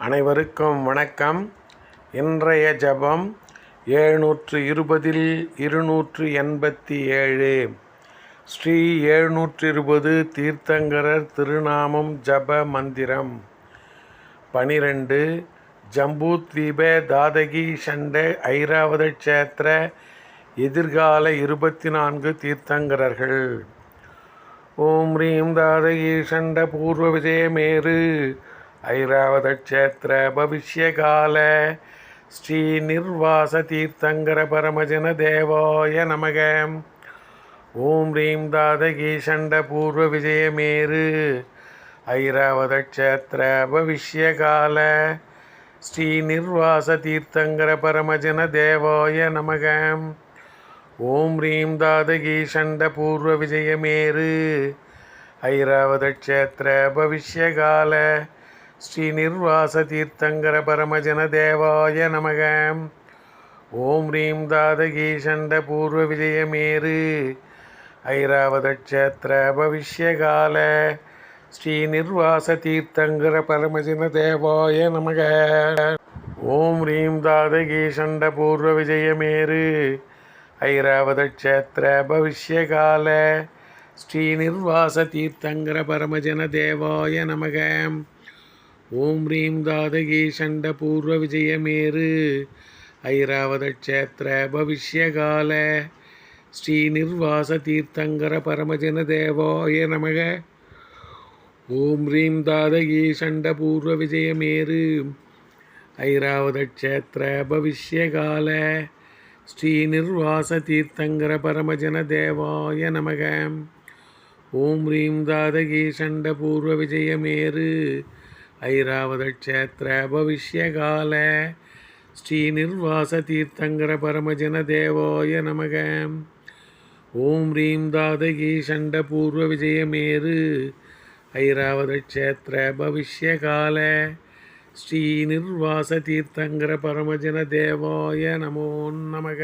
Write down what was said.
அனைவருக்கும் வணக்கம். இன்றைய ஜபம் எழுநூற்று இருபதில் இருநூற்று எண்பத்தி ஏழு ஸ்ரீ எழுநூற்று இருபது தீர்த்தங்கரர் திருநாமம் ஜப மந்திரம். பனிரெண்டு ஜம்பூத்வீப தாதகி சண்ட ஐராவத க்ஷேத்திர எதிர்கால இருபத்தி நான்கு தீர்த்தங்கரர்கள். ஓம் ரீம் தாதகி சண்ட பூர்வ விஜயமேறு. ஐராவத பவிஷ்யகால ஸ்ரீ நிர்வாச தீர்த்தங்கர பரமஜன தேவாய நமக ஓம் ரீம் தாதகி சண்ட பூர்வ விஜயமேரு ஐராவத பவிஷ்யகால ஸ்ரீ நிர்வாச தீர்த்தங்கர பரமஜன தேவாய நமக ஓம் ரீம் தாதகி சண்ட பூர்வ விஜயமேரு ஐராவத பவிஷ்யகால ஸ்ரீ நிர்வாச தீர்த்தங்கர பரமஜன தேவாய நமக. ஓம் ரீம் தாதகி ஷண்ட பூர்வ விஜயமேரு ஐராவதக்ஷேத்திர பவிஷ்யகால. ஸ்ரீ நிர்வாச தீர்த்தங்கர பரமஜன தேவாய நமக. ஓம் ரீம் தாதகி ஷண்ட பூர்வ விஜயமேரு ஐராவதக்ஷேத்திர பவிஷ்யகால. ஸ்ரீ நிர்வாச தீர்த்தங்கர பரமஜன தேவாய நமகம் ஓம் ரீம் தாதகி சண்ட பூர்வ விஜயமேரு ஐராவத க்ஷேத்திர பவிஷ்யகால. ஸ்ரீ நிர்வாச தீர்த்தங்கர பரமஜன தேவாய நமக. ஓம் ரீம் தாதகி சண்ட பூர்வ விஜயமேரு ஐராவத க்ஷேத்திர பவிஷ்யகால. ஸ்ரீ நிர்வாச தீர்த்தங்கர பரமஜன தேவாய நமக. ஓம் ரீம் தாதகி சண்ட பூர்வ விஜயமேரு ஐராவத க்ஷேத்திர பவிஷ்யகால ஸ்ரீ நிர்வாச தீர்த்தங்கர பரமஜன தேவாய நமக. ஓம் ரீம் தாதகி ஷண்ட பூர்வ விஜயமேரு ஐராவத க்ஷேத்திர பவிஷ்யகால ஸ்ரீ நிர்வாச தீர்த்தங்கர பரமஜன தேவாய நமோ நமக.